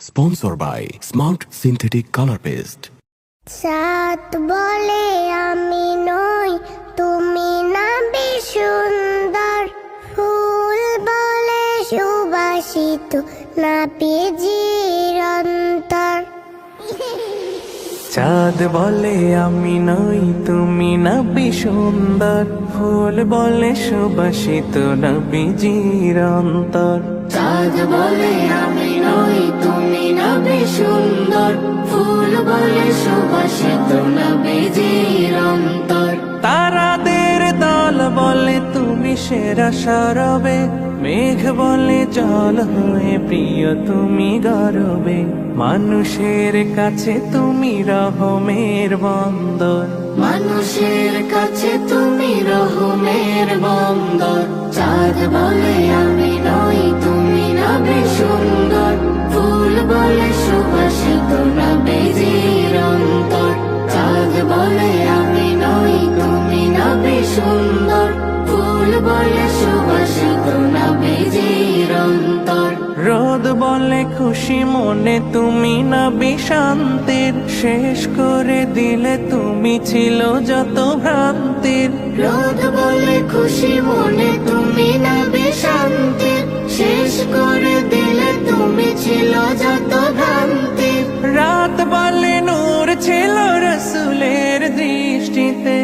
Sponsor by smart synthetic colour paste সাত বলে আমি নই, তুমি না বিসুন্দর ফুল বলে সুবাসিত, না পেজির অন্তর। চাঁদ বলে আমি নই তুমি না সুন্দর। ফুল বলে সুবাসিত না বিজির অন্তর চাঁদ বলে আমি নই তুমি নবী সুন্দর। ফুল বলে সুবাসিত নবীজির অন্তর তারাদের দল বলে তুমি সেরা সরবে। মেঘ বলে জল হয়ে প্রিয়, তুমি গরবে। মানুষের কাছে তুমি রহমের বন্দর। মানুষের কাছে তুমি রহমের বন্দর। চাঁদ বলে রোদ বলে খুশি মনে তুমি না, বিশান্তির শেষ করে দিলে তুমি ছিল যত ভ্রান্তির। রোদ বলে খুশি মনে তুমি নবী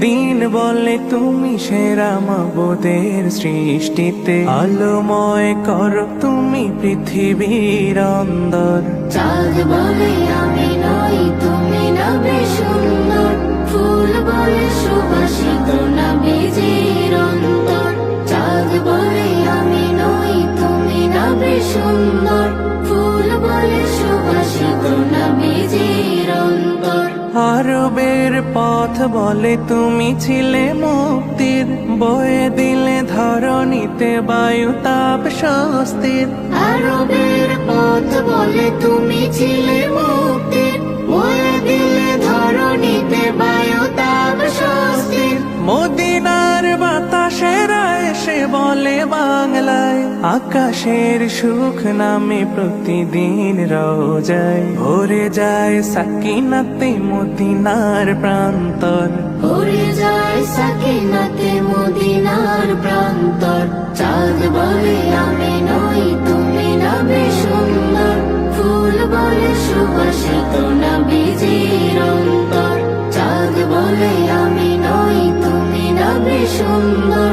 দিন বলে তুমি সেরা মাবুদের সৃষ্টিতে। আলোময় কর তুমি পৃথিবীর অন্দর। চাঁদ বলে আমি নই তুমি নবী সুন্দর। ফুল বলে সুবাসিত নবীজির অন্তর। চাঁদ বলে আমি নই তুমি নবী সুন্দর। ফুল বলে সুবাসিত নবীজির অন্তর। আরবের পথ বলে তুমি ছিলে মুক্তির, বয়ে দিলে ধরণীতে বায়ু তাপ স্বস্তির। আরবের পথ বলে তুমি ছিলে মুক্তির বাংলায় আকাশের সুখ নামে প্রতিদিন রোজায়। ভরে যায় সাকিনাতে মদিনার প্রান্তর। ভরে যায় সাকিনাতে মদিনার প্রান্তর। চাঁদ বলে আমি নই, তুমি নবী সুন্দর। ফুল বলে সুবাসিত নবীজির অন্তর। চাঁদ বলে আমি নই, তুমি নবী সুন্দর।